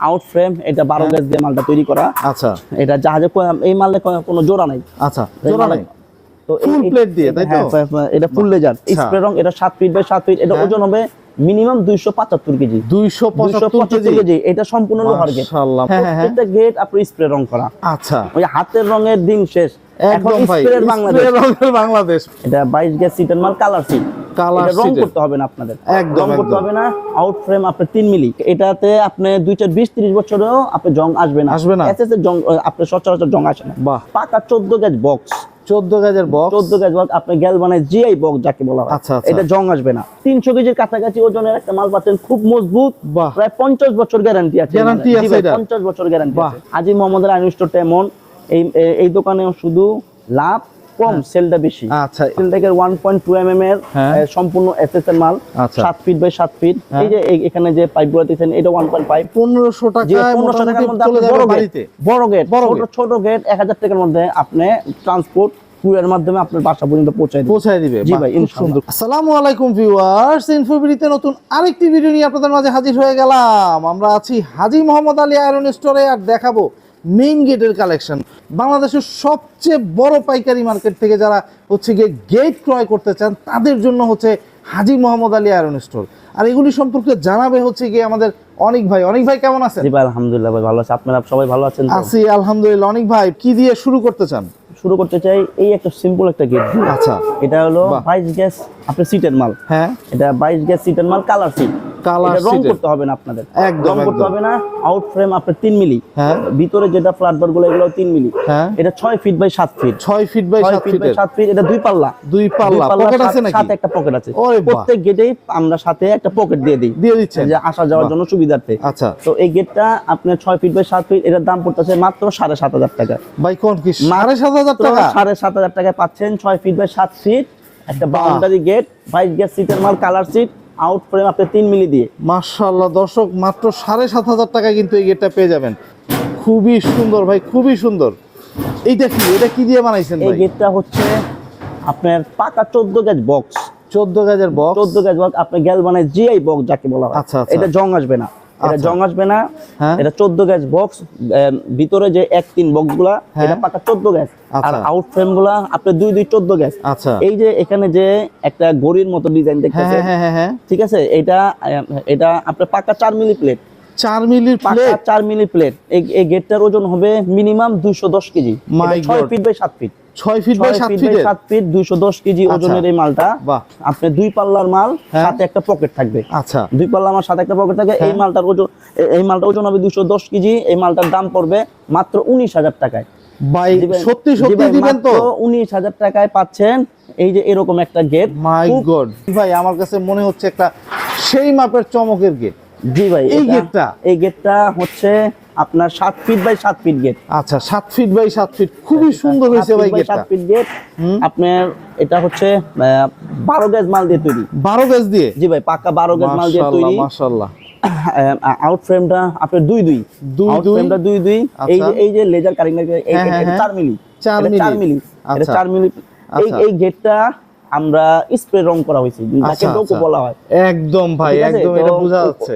Out frame এটা বারো। Gas দিয়ে মালটা তৈরি করা। আচ্ছা। এটা জাহাজে এই মালে কোনো জোড়া নাই। আচ্ছা জোড়া নাই। তো এই- Full দিয়ে, তাই তো? হ্যাঁ, ফ- ফ- এটা ফুল লেজার। আচ্ছা। স্প্রে রং এটা সাত ফিট বাই সাত ফিট এটা হ্যাঁ। ওজন হবে মিনিমাম দুইশো পঁচাত্তর কেজি। কেজি? কেজি। এটা সম্পূর্ণ লোহার গেট মাশাআল্লাহ। হ্যাঁ। প্রত্যেকটা গেট আপনার স্প্রে রং করা। আচ্ছা। ওই হাতের রঙের দিন শেষ। এখন স্প্রে বাংলাদেশ। বাংলাদেশ। এটা বাইশ গ্যাস সিটের মাল কালার সিট Colour এটা রং করতে হবে না আপনাদের। একদম, করতে হবে না আউট ফ্রেম আপনার তিন মিলি। এটাতে আপনি দুই চার বিশ ত্রিশ বছরেও আপনি জং আসবে না। আসবে না? এসএস এর জং আপনার সচরাচর জং আসে না। পাকা চোদ্দ গ্যাস বক্স চোদ্দ গাজের বক্স চোদ্দ গ্যাস বক্স আপনি গ্যাল মানে জিআই বক্স যাকে বলা হয়। আচ্ছা, আচ্ছা। এটা জং আসবে না। তিনশো কেজির কাছাকাছি ওজনের একটা মাল পাচ্ছেন খুব মজবুত। প্রায় পঞ্চাশ বছর গ্যারান্টি আছে? পঞ্চাশ বছর গ্যারান্টি। আছে। আজি স্টোরটা এমন এই এই দোকানে শুধু লাভ কম সেলটা বেশি। আচ্ছা। সিলটেকের one point two M M এর হ্যাঁ। সম্পূর্ণ মাল আচ্ছা। সাত ফিট বাই সাত ফিট হ্যাঁ। এই যে এখানে যে পাইপগুলো এটা ওয়ান পয়েন্ট ফাইভ পনেরোশো যে টাকায় টাকার মধ্যে চলে যাবে বাড়িতে। বড় গেট ছোট ছোট গেট এক হাজার টাকার মধ্যে আপনি ট্রান্সপোর্ট কুরিয়ার মাধ্যমে আপনার বাসা পর্যন্ত পৌঁছায় পৌঁছায় দিবে। জি ভাই। সুন্দর। আসসালামু আলাইকুম ভিউয়ার্স ইনফোবিডিতে নতুন আরেকটি ভিডিও নিয়ে আপনাদের মাঝে হাজির হয়ে গেলাম। আমরা আছি হাজি মোহাম্মদ আলী আয়রন স্টোরে আর দেখাবো মেইন গেটের কালেকশন বাংলাদেশের সবচেয়ে বড় পাইকারি মার্কেট থেকে যারা হচ্ছে গিয়ে গেট ক্রয় করতে চান তাদের জন্য হচ্ছে হাজি মোহাম্মদ আলী আয়রন স্টোর আর এগুলি সম্পর্কে জানাবে হচ্ছে গিয়ে আমাদের অনেক ভাই। অনেক ভাই কেমন আছেন? জি ভাই আলহামদুলিল্লাহ ভাই ভালো আছে। আপনারা সবাই ভালো আছেন? আছি আলহামদুলিল্লাহ। অনেক ভাই কি দিয়ে শুরু করতে চান? শুরু করতে চাই এই একটা সিম্পল একটা গেট আচ্ছা। এটা হলো। বাইশ গ্যাস আপনার সিটের মাল। হ্যাঁ। এটা বাইশ গ্যাস সিটের মাল কালার সিট Colour রং করতে হবে না আপনাদের। একদম, করতে হবে না আউট ফ্রেম আপনার তিন মিলি। হ্যাঁ। ভিতরে যেটা ফ্ল্যাট বারগুলো এগুলো তিন মিলি। হ্যাঁ। এটা ছয় ফিট বাই সাত ফিট ছয় ফিট বাই সাত ফিট সাত ফিট এটা দুই পাল্লা। দুই পাল্লা। পকেট আছে নাকি? সাথে একটা পকেট আছে। প্রত্যেক গেটেই আমরা সাথে একটা পকেট দিয়ে দিই। দিয়ে দিচ্ছেন। যে আসা যাওয়ার জন্য সুবিধার্থে। আচ্ছা। তো এই গেটটা আপনার ছয় ফিট বাই সাত ফিট এটার দাম পড়তেছে মাত্র সাড়ে সাত হাজার টাকা। ভাই কোন কি? সাড়ে সাত হাজার টাকা? সাড়ে সাত হাজার টাকায় পাচ্ছেন ছয় ফিট বাই সাত ফিট একটা বাউন্ডারি গেট বাইশ গ্যাস সিটের মাল কালার সিট আউট ফ্রেম আপনি তিন মিলি দিয়ে। মার্শাল্লাহ দর্শক মাত্র সাড়ে সাত হাজার টাকায় কিন্তু এই গেটটা পেয়ে যাবেন। খুবই সুন্দর ভাই খুবই সুন্দর। এইটা কি? এটা কি দিয়ে বানাইছেন এই গেটটা হচ্ছে আপনার পাকা চোদ্দ গ্যাস বক্স চোদ্দ গাজের বক্স চোদ্দ গ্যাস বক্স আপনি গ্যাল মানে জিআই বক্স যাকে বলা হয়। আচ্ছা, আচ্ছা। এটা জং আসবে না। এটা আচ্ছা। জং আসবে না হ্যাঁ। এটা চোদ্দ গ্যাস বক্স ভিতরে যে এক তিন বক্সগুলা হ্যাঁ। এটা পাকা চোদ্দ গ্যাস। আর আচ্ছা। আউট ফ্রেমগুলা আপনি দুই দুই চোদ্দ গ্যাস। আচ্ছা। এই যে এখানে যে একটা গড়ির মতো ডিজাইন হ্যাঁ দেখতেছেন হ্যাঁ হ্যাঁ হ্যাঁ। ঠিক আছে? এটা এটা আপনার পাকা চার মিলি প্লেট চার মিলির পাকা প্লেট চার মিলি প্লেট এই গেটটার ওজন হবে মিনিমাম দুইশো দশ কেজি। My এটা ছয় ফিট বাই সাত ফিট ছয় ফিট বাই সাত ফিট সাত ফিট দুইশো দশ কেজি আচ্ছা। ওজনের এই মালটা। বাহ। আপনি দুই পাল্লার মাল হ্যাঁ। সাথে একটা পকেট থাকবে। আচ্ছা। দুই পাল্লা আমার সাথে একটা পকেট থাকে এই হ্যাঁ। মালটার ওজন এই মালটার ওজন হবে দুশো দশ কেজি। এই মালটার দাম পড়বে মাত্র উনিশ হাজার টাকায়। ভাই সত্যি সত্যি দিবেন তো? উনিশ হাজার টাকায় পাচ্ছেন। এই যে এরকম একটা গেট মাই গড ভাই আমার কাছে মনে হচ্ছে একটা সেই মাপের চমকের গেট জি ভাই এই গেটটা? এই গেটটা হচ্ছে আপনার সাত ফিট বাই সাত ফিট গেট। আচ্ছা সাত ফিট বাই সাত ফিট। খুবই সুন্দর হয়েছে ভাই সাত ফিট গেট। আপনার এটা হচ্ছে বারো গ্যাস মাল দিয়ে তৈরি। বারো গেজ দিয়ে? জি ভাই পাকা বারো গ্যাস মাল দিয়ে তৈরি। মাশাল্লাহ। আউট ফ্রেমটা আপনার দুই দুই। দুই দুই? ফ্রেমটা দুই দুই। এই যে আচ্ছা। এই যে লেজার কারিং হ্যাঁ, এটা হ্যাঁ, চার মিলি। চার মিলি। এটা। চার মিলি। এই আচ্ছা। এই গেটটা আমরা স্প্রে রং করা হয়েছে যাকে আচ্ছা, ডোকো আচ্ছা। বলা হয়। একদম ভাই একদম এটা বোঝা যাচ্ছে।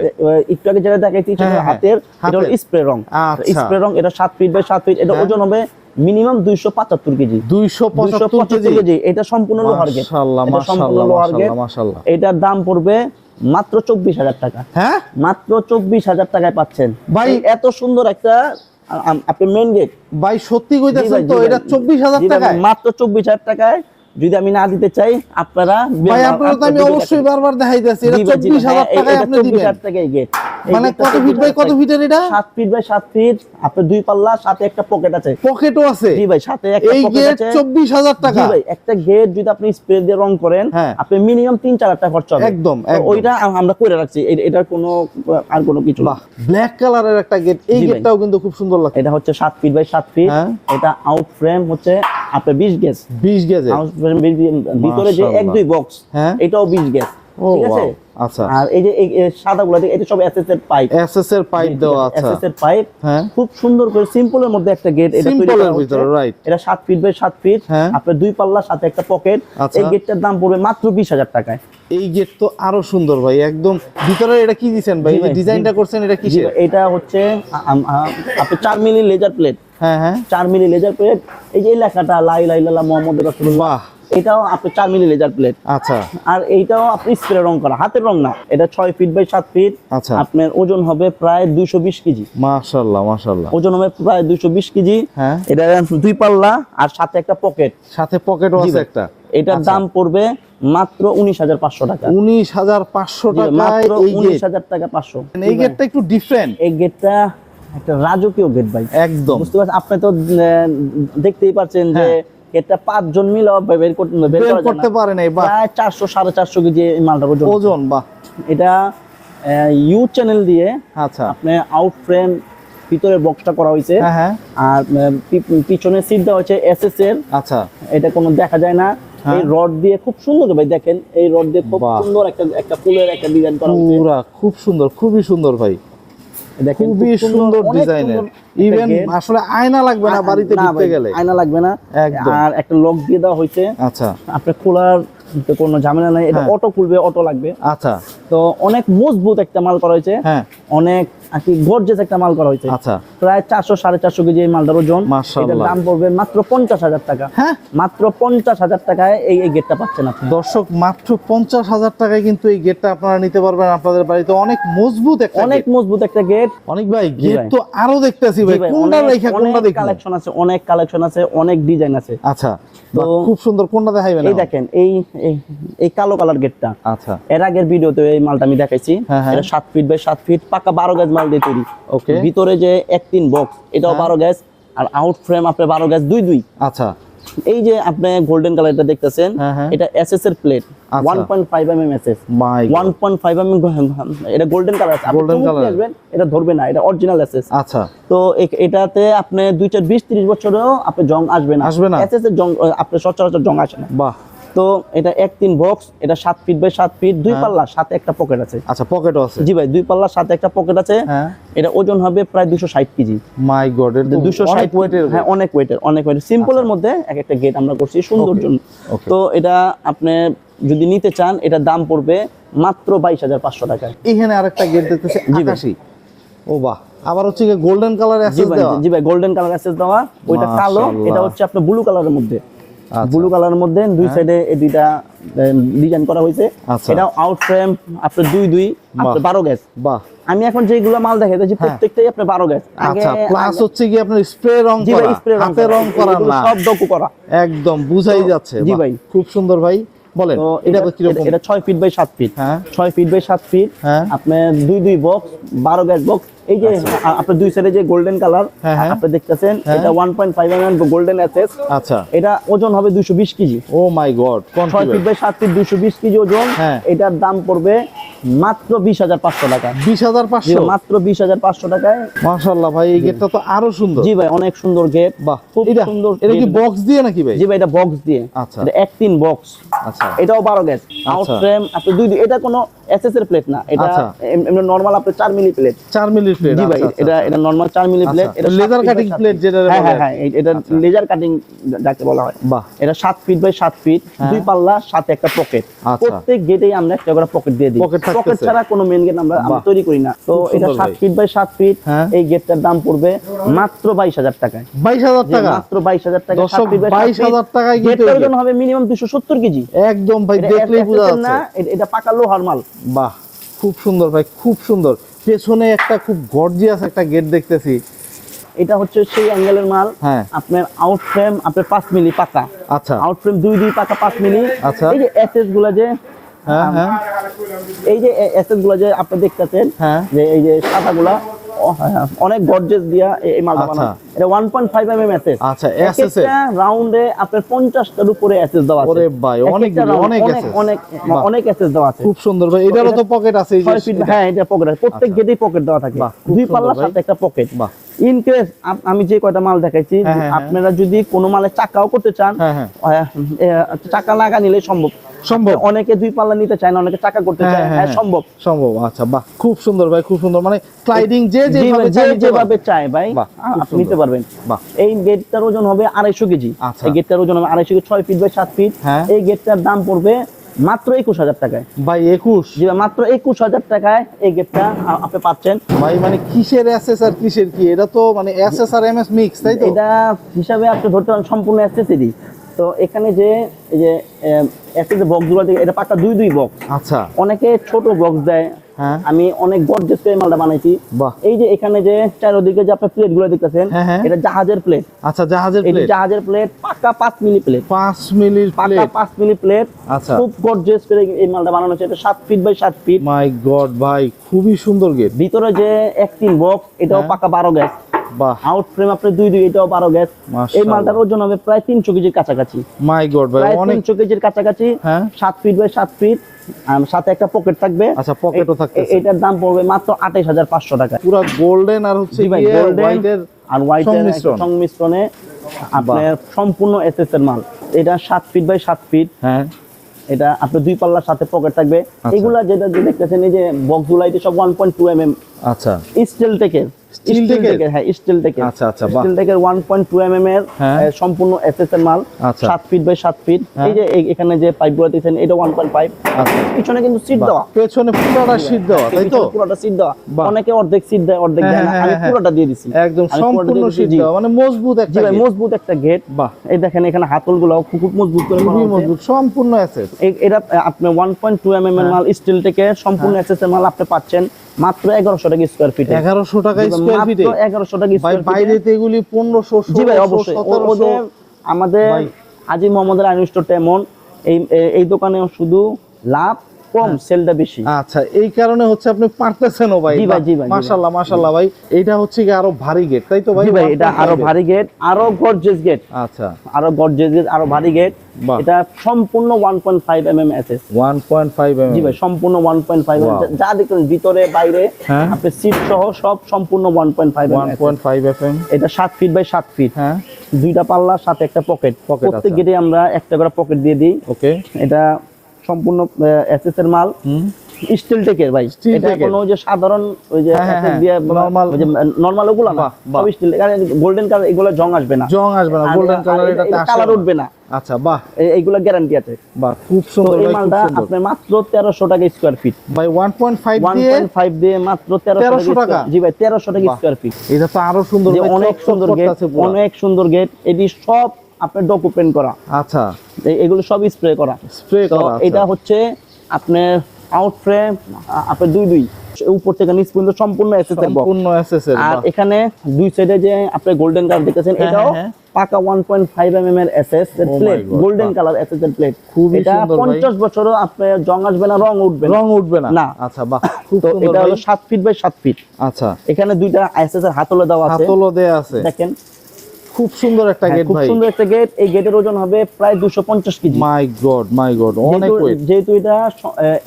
একটু আগে যেটা দেখাইছি সেটা হ্যাঁ, হ্যাঁ, হাতের এটা স্প্রে রং। আচ্ছা। স্প্রে রং এটা সাত ফিট বাই সাত ফিট এটা হ্যাঁ। ওজন হবে মিনিমাম দুইশো পঁচাত্তর কেজি। দুইশো দুইশো পঁচাত্তর পঁচাত্তর কেজি? কেজি এটা সম্পূর্ণ লোহার গেট এটা সম্পূর্ণ মাশাল্লাহ লোহার গেট মাশাল্লাহ এটার দাম পড়বে মাত্র চব্বিশ হাজার টাকা। হ্যাঁ? মাত্র চব্বিশ হাজার টাকায় পাচ্ছেন। ভাই- এত সুন্দর একটা আপনি মেন গেট ভাই সত্যি কইতাছেন তো এটা চব্বিশ হাজার টাকায়? মাত্র চব্বিশ হাজার টাকায় যদি আমি না দিতে চাই আপনারা ভাই আপনারা তো আমি অবশ্যই বারবার দেখাইতেছি। এটা চব্বিশ হাজার টাকায় আপনি দিবেন। টাকায় গেট মানে কত ফিট বাই কত ফিটের এটা? সাত ফিট বাই সাত ফিট আপনার দুই পাল্লা সাথে একটা পকেট আছে। পকেটও আছে। জি ভাই সাথে একটা পকেট গেট আছে। চব্বিশ হাজার জি টাকা। ভাই একটা গেট যদি আপনি স্প্রে দিয়ে রং করেন হ্যাঁ। আপনি মিনিমাম তিন চার হাজার টাকা খরচ হবে। একদম, ওইটা আমরা করে রাখছি। এটার কোনো আর কোনো কিছু না। ব্ল্যাক কালারের একটা গেট এই জি। গেটটাও কিন্তু খুব সুন্দর লাগছে। এটা হচ্ছে সাত ফিট বাই সাত ফিট। এটা আউট ফ্রেম হচ্ছে আপনার বিশ গ্যাস বিশ গেজে আউট ফ্রেম ভিতরে যে এক দুই বক্স হ্যাঁ। এটাও বিশ গ্যাস ও, ঠিক আছে? আচ্ছা। আর এই যে এই সাদা গুলা এটা সব এসএস এর পাইপ এসএস এর পাইপ দেওয়া এসএস এর পাইপ হ্যাঁ। খুব সুন্দর করে সিম্পলের মধ্যে একটা গেট এটা তৈরি করা এর হচ্ছে। এটা 7 ফিট বাই 7 ফিট হ্যাঁ। আপনার দুই পাল্লা সাথে একটা পকেট আচ্ছা। এই গেটটার দাম পড়বে মাত্র 20000 টাকায়। এই গেট তো আরও সুন্দর ভাই একদম ভিতরে এটা কি ভাই? এই ডিজাইনটা করছেন এটা কিসের? এটা হচ্ছে আ- আম- 4 মিলি লেজার প্লেট হ্যাঁ হ্যাঁ। 4 মিলি লেজার প্লেট এই যে লেখাটা লাই লাই লাল্লাহ মোহাম্মদ রাসূলুল্লাহ। বাহ। এটাও আপনার 4 মিলি লেজার প্লেট। আচ্ছা। আর এইটাও আপনি স্প্রে রং করা হাতের রং না। এটা ছয় ফিট বাই 7 ফিট। আচ্ছা। আপনার ওজন হবে প্রায় 220 কেজি। মাশাআল্লাহ মাশাআল্লাহ ওজন হবে প্রায় 220 কেজি। হ্যাঁ। এটা দুই পাল্লা আর সাথে একটা পকেট। সাথে পকেটও জি আছে একটা। এটার আচ্ছা। দাম পড়বে মাত্র উনিশ হাজার পাঁচশো টাকা। উনিশ হাজার পাঁচশো টাকায় মাত্র উনিশ হাজার টাকা পাঁচশো। এই গেটটা একটু ডিফারেন্ট এই গেটটা একটা রাজকীয় গেট ভাই। একদম। বুঝতে পারছেন? আপনি তো দেখতেই পাচ্ছেন যে গেটটা পাঁচজন মিলে বের করতে বের পারে নাই প্রায় চারশো সাড়ে চারশো কেজি এই মালটার ওজন। বাহ। এটা ইউ চ্যানেল দিয়ে আচ্ছা। আপনি আউট ফ্রেম ভিতরের বক্সটা করা হয়েছে। হ্যাঁ হ্যাঁ। আর পিছনে সিট দেওয়া হচ্ছে এসএস এর আচ্ছা। এটা কোনো দেখা যায় না। হ্যাঁ। এই রড দিয়ে খুব সুন্দর ভাই দেখেন এই রড দিয়ে খুব সুন্দর একটা একটা ফুলের একটা ডিজাইন করা হয়েছে। পুরা খুব সুন্দর খুবই সুন্দর ভাই। খুবই খুব সুন্দর অনেক ডিজাইনের ইভেন আসলে আয়না লাগবে না বাড়িতে ঢুকতে গেলে। আয়না লাগবে না। আর একটা লক দিয়ে দেওয়া হয়েছে। আচ্ছা। আপনি খোলার কোনো ঝামেলা নাই। এটা হ্যাঁ। অটো খুলবে অটো লাগবে। আচ্ছা। তো অনেক মজবুত একটা মাল করা হয়েছে। হ্যাঁ। অনেক আর কি গর্জেস একটা মাল করা হয়েছে। আচ্ছা। প্রায় চারশো সাড়ে চারশো কেজি এই মালটার ওজন। এটার দাম পড়বে মাত্র পঞ্চাশ হাজার টাকা। হ্যাঁ। মাত্র পঞ্চাশ হাজার টাকায় এই এই গেটটা পাচ্ছেন আপনি। দর্শক মাত্র পঞ্চাশ হাজার টাকায় কিন্তু এই গেটটা আপনারা নিতে পারবেন আপনাদের বাড়িতে। অনেক মজবুত একটা অনেক মজবুত একটা গেট অনেক ভাই গেট তো আরও দেখতেছি ভাই। কোনটা রেখা কোনটা দেখি কালেকশন আছে অনেক কালেকশন আছে অনেক ডিজাইন আছে। আচ্ছা। তো- খুব সুন্দর কোনটা দেখাইবেন এই দেখেন এই এই- এই কালো কালার গেটটা আচ্ছা। এর আগের ভিডিওতে এই মালটা আমি দেখাইছি। হ্যাঁ, হ্যাঁ। এটা সাত ফিট বাই সাত ফিট পাকা বারো গেজ মাল দিয়ে তৈরি। ওকে ভিতরে যে এক তিন বক্স এটাও হ্যাঁ। বারো গ্যাস আর আউট ফ্রেম আপনার বারো গ্যাস দুই দুই। আচ্ছা। এই যে আপনি গোল্ডেন কালারটা দেখতেছেন। এটা এসএস এর প্লেট আচ্ছা। One point five M M SS my one point five M এটা গোল্ডেন কালার আছে। আপনি Golden চুমুক আসবেন, এটা ধরবে না এটা অরিজিনাল এসএস আচ্ছা। তো এটাতে আপনি দুই চার বিশ ত্রিশ বছরেও আপনি জং আসবে না। আসবে না? এসএস এর জং আপনার সচরাচর জং আসে না। বাহ। তো এটা এক তিন বক্স এটা সাত ফিট বাই সাত ফিট দুই হ্যাঁ। পাল্লা সাথে একটা পকেট আছে। আচ্ছা পকেটও আছে। জি ভাই দুই পাল্লার সাথে একটা পকেট আছে। হ্যাঁ। এটা ওজন হবে প্রায় দুশো ষাট কেজি। মাই গড এর দুশো ষাট ওয়েটের হ্যাঁ অনেক ওয়েটের অনেক ওয়েটের সিম্পলের মধ্যে এক একটা গেট আমরা করছি সুন্দর জন্য। তো এটা আপনি যদি নিতে চান এটার দাম পড়বে মাত্র বাইশ হাজার পাঁচশো টাকা। এখানে আরেকটা গেট দেখতেছি। আকাশি। ও বাহ আবার হচ্ছে গোল্ডেন কালার জি অ্যাসেস ভাই দেওয়া। জি ভাই গোল্ডেন কালার অ্যাসেস দেওয়া। ওইটা কালো এটা হচ্ছে আপনার ব্লু কালারের মধ্যে। আচ্ছা। ব্লু কালার মধ্যে দুই সাইডে এই দুইটা ডিজাইন করা হয়েছে। আচ্ছা। এটা আউট ফ্রেম আপনার দুই দুই আপনার। বারো গ্যাস বাহ। আমি এখন যেগুলো মাল দেখাইতেছি হ্যাঁ। প্রত্যেকটাই আপনার বারো গ্যাস আচ্ছা প্লাস হচ্ছে কি আপনার স্প্রে রং করা। স্প্রে হাতে রং করা না। সব ডকু করা। একদম বুঝাই যাচ্ছে। জি ভাই। খুব সুন্দর ভাই। বলেন তো এটা এটা কীরকম এটা 6 ফিট বাই 7 ফিট হ্যাঁ। 6 ফিট বাই 7 ফিট হ্যাঁ। আপনার দুই দুই বক্স বারো গ্যাস বক্স এই যে আপনি আপনার দুই সাইডে যে গোল্ডেন কালার হ্যাঁ, হ্যাঁ। আপনি দেখতেছেন হ্যাঁ। এটা ওয়ান পয়েন্ট ফাইভ গোল্ডেন অ্যাসেস আচ্ছা এটা ওজন হবে দুইশো বিশ KG oh my god 6 feet by সাত ফিট দুইশো বিশ কেজি ওজন হ্যাঁ। এটার দাম পড়বে মাত্র বিশ হাজার পাঁচশো টাকা। বিশ হাজার পাঁচশো? মাত্র বিশ হাজার পাঁচশো টাকায়। মাশাল্লাহ ভাই এই গেটটা তো আরও সুন্দর। জি ভাই অনেক সুন্দর গেট। বাহ খুব সুন্দর এটা কি বক্স দিয়ে নাকি ভাই? জি ভাই এটা বক্স দিয়ে। আচ্ছা। এটা এক তিন বক্স আচ্ছা। এটাও বারো গ্যাস আউট। ফ্রেম আপনি দুই এটা কোনো এসএস এর প্লেট না এটা আচ্ছা। এমনি নরমাল আপনি চার মিলি প্লেট চার মিনিট প্লেট জি ভাই এটা এটা নরমাল চার মিলি আচ্ছা, প্লেট এটা laser cutting plate যেটা হ্যাঁ হ্যাঁ হ্যাঁ এটা লেজার কাটিং যাকে বলা হয়। বাহ। এটা সাত ফিট বাই সাত ফিট। দুই পাল্লা সাথে একটা পকেট আচ্ছা। প্রত্যেক গেটেই আমরা একটা করে পকেট দিয়ে দিই। পকেট ছাড়া কোনো মেন গেট আমরা আমরা তৈরি করি না। তো এটা সুন্দর সাত ফিট বাই সাত ফিট। এই গেটটার দাম পড়বে মাত্র বাইশ হাজার টাকায়। বাইশ হাজার যে টাকা? মাত্র বাইশ হাজার টাকা দর্শক, 22,000 টাকায় কিন্তু গেটটার ওজন হবে মিনিমাম দুশো সত্তর কেজি। একদম ভাই দেখলেই বোঝা এর না এটা- এটা পাকা লোহার মাল। বাহ খুব সুন্দর ভাই খুব সুন্দর। পেছনে একটা খুব গর্জিয়াস একটা গেট দেখতেছি। এটা হচ্ছে সেই অ্যাঙ্গেলের মাল। হ্যাঁ। আপনার আউট ফ্রেম আপনার পাঁচ মিলি পাকা আচ্ছা। আউট ফ্রেম দুই দুই পাকা পাঁচ মিলি। আচ্ছা। এই যে এসএসগুলা যে হ্যাঁ হ্যাঁ। এই যে এসএসগুলা যে আপনি দেখতেছেন হ্যাঁ। যে এই যে সাদা গুলা অনেক গর্জেস দিয়া এই- মালটা আচ্ছা। বানানো। এটা 1.5 এমএম এসএস আচ্ছা, এসএস। রাউন্ডে আপনার 50টার উপরে এসএস দেওয়া আছে। ওরে ভাই, অনেক অনেক এসএস অনেক। অনেক এসএস দেওয়া আছে। খুব সুন্দর ভাই। এটারও তো পকেট আছে এই যে। হ্যাঁ এটা পকেট আছে। প্রত্যেক গেটেই পকেট দেওয়া থাকে। দুই পাল্লার সাথে একটা পকেট বাহ। ইন কেস আমি যে কয়টা মাল দেখাইছি হ্যাঁ, হ্যাঁ, হ্যাঁ। আপনারা যদি কোনো মালে চাকাও করতে চান চাকা লাগা নিলে সম্ভব। সম্ভব। অনেকে দুই পাল্লা নিতে চায় না অনেকে চাকা করতে চায় হ্যাঁ। সম্ভব। সম্ভব আচ্ছা বাহ খুব সুন্দর ভাই খুব সুন্দর। মানে স্লাইডিং যে যেভাবে চায় যেভাবে চায় ভাই। আপনি নিতে পারবেন। বাহ। এই গেটটার ওজন হবে আড়াইশো কেজি। আচ্ছা। এই গেটটার ওজন হবে আড়াইশো কেজি ছয় ফিট বাই সাত ফিট। এই গেটটার দাম পড়বে মাত্র একুশ হাজার টাকায়। ভাই একুশ? জি মাত্র একুশ হাজার টাকায় এই গেটটা আপনি পাচ্ছেন। ভাই মানে কিসের এসএস আর কিসের কি? এটা তো মানে এসএস আর এমএস মিক্স তাই তো? এটা হিসাবে আপনি ধরতে পারেন সম্পূর্ণ অ্যাক্সেসরি তো এখানে যে এই যে অ্যাক্সেসরি বক্সগুলো এটা পাক্কা দুই দুই বক্স আচ্ছা। অনেকে ছোট বক্স দেয় আমি অনেক গর্জেস করে মালটা বানাইছি। এই যে এখানে যে চারোদিকে যে আপনার প্লেটগুলো দেখতেছেন হ্যাঁ, হ্যাঁ। এটা জাহাজের প্লেট আচ্ছা জাহাজের প্লেট জাহাজের প্লেট পাক্কা পাঁচ মিলি প্লেট পাঁচ পাক্কা প্লেট পাঁচ মিলি প্লেট আচ্ছা। খুব গর্জেস করে এই মালটা বানানো হচ্ছে এটা সাত ফিট বাই সাত ফিট মাই গড ভাই খুবই সুন্দর গেট ভিতরে যে এক তিন বক্স এটাও হ্যাঁ। পাকা বারো গ্যাস বাহ। আউট ফ্রেম আপনার দুই দুই এটাও বারো গ্যাস এই মাশাআল্লাহ। মালটার ওজন হবে প্রায় তিনশো কেজির কাছাকাছি। মাই গড ভাই অনেক তিনশো কেজির কাছাকাছি। হ্যাঁ। সাত ফিট বাই সাত ফিট সাথে একটা পকেট থাকবে। আচ্ছা পকেটও থাকতেছে। এটার দাম পড়বে মাত্র আঠাইশ হাজার পাঁচশো টাকা। পুরো গোল্ডেন আর হচ্ছে ভাই, গিয়ে আর হোয়াইটের সংমিশ্রণ। সংমিশ্রণে আপনার সম্পূর্ণ এসএস এর মাল। এটা সাত ফিট বাই সাত ফিট হ্যাঁ। এটা আপনার দুই পাল্লার সাথে পকেট থাকবে। আচ্ছা। এগুলা যেটা দেখতেছেন এই যে বক্সগুলা সব one point two M M আচ্ছা। স্টিল টেকের Steel টেকের? হ্যাঁ স্টিল টেকের আচ্ছা, আচ্ছা, steel টেকের one point two M M এর হ্যাঁ। সম্পূর্ণ এসএস মাল আচ্ছা। ফিট বাই সাত ফিট হ্যাঁ। এই যে এখানে যে পাইপগুলো এটা ওয়ান পয়েন্ট ফাইভ আচ্ছা। পিছনে কিন্তু সিট দেওয়া। পেছনে পুরোটা শীট দেওয়া তাই তো? পুরোটা সিট দেওয়া। অনেকে অর্ধেক সিট দেয় অর্ধেক হ্যাঁ, দেয় না। হ্যাঁ, আমি হ্যাঁ। পুরোটা দিয়ে দিছি। একদম সম্পূর্ণ দিয়ে দিছি, শীট জি। দেওয়া মানে মজবুত জি একটা ভাই মজবুত একটা গেট বাহ। এই দেখেন এখানে হাতলগুলো খুব মজবুত করে খুবই মজবুত সম্পূর্ণ এটা এম এর হ্যাঁ। মাল স্টিল থেকে সম্পূর্ণ এর মাল আপনি পাচ্ছেন মাত্র এগারোশো টাকা স্কোয়ার ফিট এগারোশো টাকা স্কোয়ার ফিটে টাকা ভাই বাইরে তো এগুলি পনেরোশো জি ভাই অবশ্যই। ওদের আমাদের মোহাম্মদের এই এই দোকানে শুধু লাভ কম সেলটা বেশি। আচ্ছা এই কারণে হচ্ছে আপনি পারতেছেনও ভাই। জি ভাই, জি ভাই। মাশাল্লাহ মাশাল্লাহ ভাই। এটা হচ্ছে কি আরও ভারী গেট তাই তো ভাই? জি ভাই এটা আরও ভারী গেট আরও গর্জেস গেট আচ্ছা। আরও গর্জেস গেট আরও ভারী গেট। এটা সম্পূর্ণ one point five M M SS one point five জি ভাই সম্পূর্ণ ওয়ান পয়েন্ট ফাইভ Wow. যা দেখবেন ভিতরে বাইরে হ্যাঁ। আপনি সিট সহ সব সম্পূর্ণ one point five one point five F M এটা সাত ফিট বাই সাত ফিট হ্যাঁ। দুইটা পাল্লা সাথে একটা পকেট প্রত্যেক আছে। গেটে আমরা একটা করে পকেট দিয়ে দিই। ওকে এটা সম্পূর্ণ এসএস এর মাল। স্টিল টেকের ভাই। এটা। কোনো যে সাধারণ ওই যে হ্যাঁ, হ্যাঁ, দিয়ে normal। ওই যে নরমাল ওগুলো না। সব স্টিল গোল্ডেন কালার এগুলো জং আসবে না। জং আসবে না। গোল্ডেন কালার আসে কালার উঠবে না। আচ্ছা বাহ। এইগুলো গ্যারান্টি আছে। বাহ খুব সুন্দর এই মালটা মাত্র তেরোশো টাকা স্কোয়ার ফিট ভাই ওয়ান পয়েন্ট ফাইভ ওয়ান দিয়ে পয়েন্ট ফাইভ দিয়ে মাত্র 1300 টাকা? জি ভাই তেরোশো টাকা বাহ। স্কোয়ার ফিট এটা তো আরও সুন্দর অনেক সুন্দর গেট। অনেক সুন্দর গেট এটি সব আপনার ডকুমেন্ট করা। আচ্ছা। এগুলো সব স্প্রে করা। স্প্রে করা এটা হচ্ছে আপনার আউট ফ্রেম আপনার দুই দুই। উপর থেকে নিচ পর্যন্ত সম্পূর্ণ এসএস এর বক্স সম্পূর্ণ এসএস এর আর এখানে দুই সাইডে যে আপনি গোল্ডেন কালার দেখতেছেন হ্যাঁ, এটাও হ্যাঁ, পাকা 1.5 এমএম এর এসএস এর এস এস এর plate golden colour colour SS এর প্লেট খুবই এটা সুন্দর ভাই। 50 বছরও আপনার জং আসবে না রং উঠবে রং উঠবে না? না। আচ্ছা বাহ। খুব সুন্দর এটা হলো 7 ফিট বাই 7 ফিট আচ্ছা। এখানে দুইটা এসএস এর হাতলে দেওয়া আছে। হাতলও দেয়া আছে। দেখেন। খুব সুন্দর একটা হ্যাঁ, গেট খুব সুন্দর একটা গেট এই গেটের ওজন হবে প্রায় 250 KG. My god my god অনেক ওয়েট যেহেতু এটা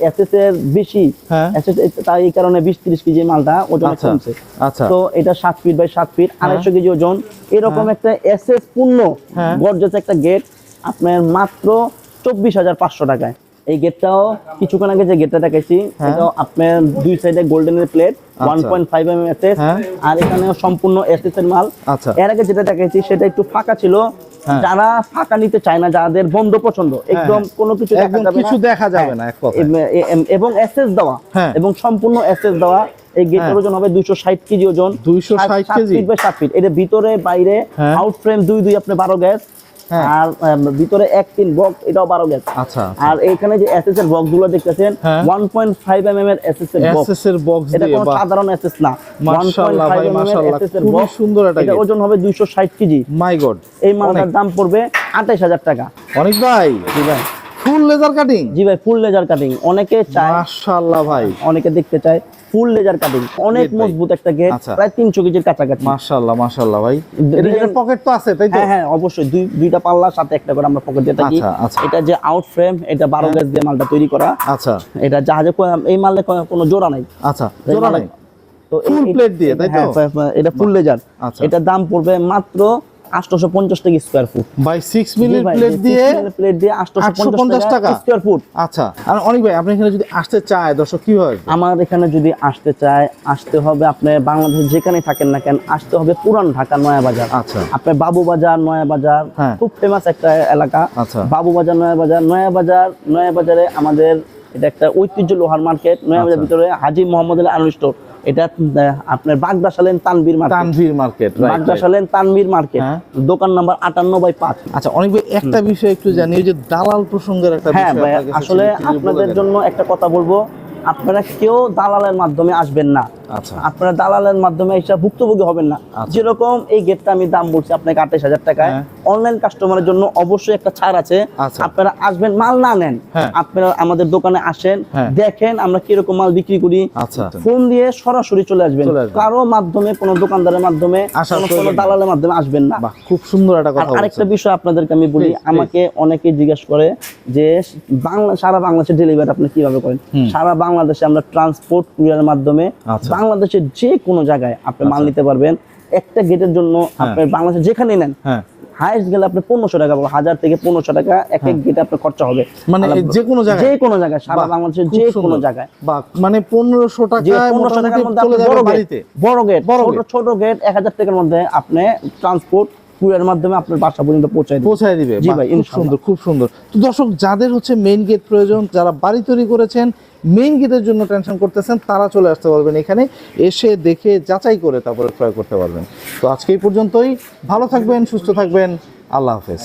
এসএস এর বেশি হ্যাঁ। এসএস তাই এই কারণে 20 30 কেজি মালটা ওজন আচ্ছা কমছে। আচ্ছা। তো এটা সাত ফিট বাই সাত ফিট আড়াইশো কেজি ওজন। এরকম একটা এসএস পূর্ণ হ্যাঁ। গর্জাস একটা গেট আপনার মাত্র চব্বিশ হাজার পাঁচশো টাকায়। এই গেটটাও কিছুক্ষণ আগে যে গেটটা দেখাইছি হ্যাঁ। এটাও আপনার দুই সাইডে গোল্ডেনের plate one point five M হ্যাঁ। আর এখানে সম্পূর্ণ এসএস এর মাল আচ্ছা এর আগে যেটা দেখাইছি সেটা একটু ফাঁকা ছিল হ্যাঁ। যারা ফাঁকা নিতে চায় না যাদের বন্ধ পছন্দ একদম কোনো কিছু দেখা যাবে কিছু দেখা যাবে হ্যাঁ। না এবং এসএস দেওয়া হ্যাঁ। এবং সম্পূর্ণ এসএস দেওয়া এই গেটের হ্যাঁ। ওজন হবে দুইশো ষাট কেজি ওজন 260 কেজি? ফিট বাই সাত ফিট এটা ভিতরে বাইরে হ্যাঁ। আউট ফ্রেম দুই দুই আপনি বারো গ্যাস হ্যাঁ। আর ভিতরে এক তিন বক্স এটাও বারো গ্যাস আচ্ছা আর এখানে যে এসএস এর বক্সগুলো দেখতেছেন হ্যাঁ। One point five M M এর এসএস এর বক্স এর বক্স এটা কোনো সাধারণ এসএস না। মাশাআল্লাহ ভাই, 1.5 mm এর মাশাআল্লাহ, এর খুবই সুন্দর এটা ওজন হবে দুইশো ষাট কেজি। মাই গড এই মালটার দাম পড়বে আঠাইশ হাজার টাকা। অনেক ভাই। জি ভাই। ফুল লেজার কাটিং জি ভাই ফুল লেজার কাটিং অনেকে চায়। মাশাআল্লাহ ভাই। অনেকে দেখতে চায়। ফুল লেজার কাটিং অনেক মজবুত একটা গেট আচ্ছা। প্রায় তিনশো কেজির কাছাকাছি। মাশাআল্লাহ মাশাআল্লাহ ভাই। এর পকেট তো আছে তাই হ্যাঁ হ্যাঁ অবশ্যই। দুই দুইটা পাল্লার সাথে একটা করে আমরা পকেট দিয়ে থাকি। আচ্ছা, আচ্ছা। এটা যে আউট ফ্রেম এটা বারো। গ্যাস দিয়ে মালটা তৈরি করা। আচ্ছা। এটা জাহাজে এই মালে কোনো জোড়া নাই। আচ্ছা জোড়া নাই? দিয়ে, তাই তো? হ্যাঁ, এটা ফুল লেজার। এটার দাম পড়বে মাত্র আটশোশো পঞ্চাশ টাকা স্কোয়ার ফুট বাই সিক্স মিলির প্লেট দিয়ে প্লেট দিয়ে 850 পঞ্চাশ টাকা? স্কোয়ার ফুট আচ্ছা আর অনেক ভাই আপনি এখানে যদি আসতে চায় দর্শক কীভাবে আমার এখানে যদি আসতে চায় আসতে হবে আপনি বাংলাদেশ যেখানে থাকেন না কেন আসতে হবে পুরান ঢাকা নয়া বাজার আচ্ছা আপনার বাবু বাজার নয়া বাজার হ্যাঁ। খুব ফেমাস একটা এলাকা আচ্ছা। বাবু বাজার নয়া বাজার নয়া বাজার নয়া বাজারে আমাদের এটা একটা ঐতিহ্য লোহার মার্কেট নয়া বাজার আচ্ছা। ভিতরে হাজি মোহাম্মদ আলু স্টোর এটা আপনার বাগদা সালেন তানবীর মার্কেট। তানভীর মার্কেট বাগদা সালেন তানবীর মার্কেট। হ্যাঁ। দোকান নাম্বার আটান্ন বাই পাঁচ। আচ্ছা অনেক একটা বিষয় একটু জানি যে দালাল প্রসঙ্গের একটা হ্যাঁ আসলে আপনাদের জন্য একটা কথা বলব। আপনারা কেউ দালালের মাধ্যমে আসবেন না আচ্ছা আপনারা দালালের মাধ্যমে এসে ভুক্তভোগী হবেন না আচ্ছা। যেরকম এই গেটটা আমি দাম বলছি আপনাকে আঠাশ হাজার টাকায় হ্যাঁ। অনলাইন কাস্টমারের জন্য অবশ্যই একটা ছাড় আছে আচ্ছা। আপনারা আসবেন মাল না নেন হ্যাঁ। আপনারা আমাদের দোকানে আসেন হ্যাঁ। দেখেন আমরা কীরকম মাল বিক্রি করি ফোন দিয়ে সরাসরি চলে আসবেন কারও মাধ্যমে কোনো দোকানদারের মাধ্যমে কোনো-। দালালের মাধ্যমে আসবেন না খুব সুন্দর একটা কথা আরেকটা বিষয় আপনাদেরকে আমি বলি. আমাকে অনেকে জিজ্ঞেস করে যে বাংলা সারা বাংলাদেশে ডেলিভারি আপনি কীভাবে করেন। সারা বাংলাদেশে আমরা ট্রান্সপোর্ট কুরিয়ারের মাধ্যমে আচ্ছা। বাংলাদেশের যে কোনো জায়গায় আপনি মাল আচ্ছা। নিতে পারবেন একটা গেটের জন্য আপনি বাংলাদেশে যেখানে নেন হ্যাঁ হাইস্ট গেলে আপনি পনেরোশো টাকা পাবেন হাজার থেকে পনেরোশো টাকা এক এক গেটে আপনার খরচা হবে মানে যে কোনো জায়গায় যে কোনো জায়গায় সারা বাংলাদেশের যে। কোনো জায়গায় মানে পনেরোশো যে টাকায় পনেরোশো টাকার মধ্যে বড় গেট বড় ছোট গেট। ছোট গেট এক হাজার টাকার মধ্যে আপনি ট্রান্সপোর্ট কুরিয়ার মাধ্যমে আপনার বাসা পর্যন্ত পৌঁছায় পৌঁছায় দিবে। জি ভাই, খুব সুন্দর খুব সুন্দর। তো দর্শক যাদের হচ্ছে মেইন গেট প্রয়োজন যারা বাড়ি তৈরি করেছেন মেইন গেটের জন্য টেনশন করতেছেন তারা চলে আসতে পারবেন এখানে। এসে দেখে যাচাই করে তারপরে ক্রয় করতে পারবেন। তো আজকে এই পর্যন্তই। ভালো থাকবেন সুস্থ থাকবেন। আল্লাহ হাফেজ।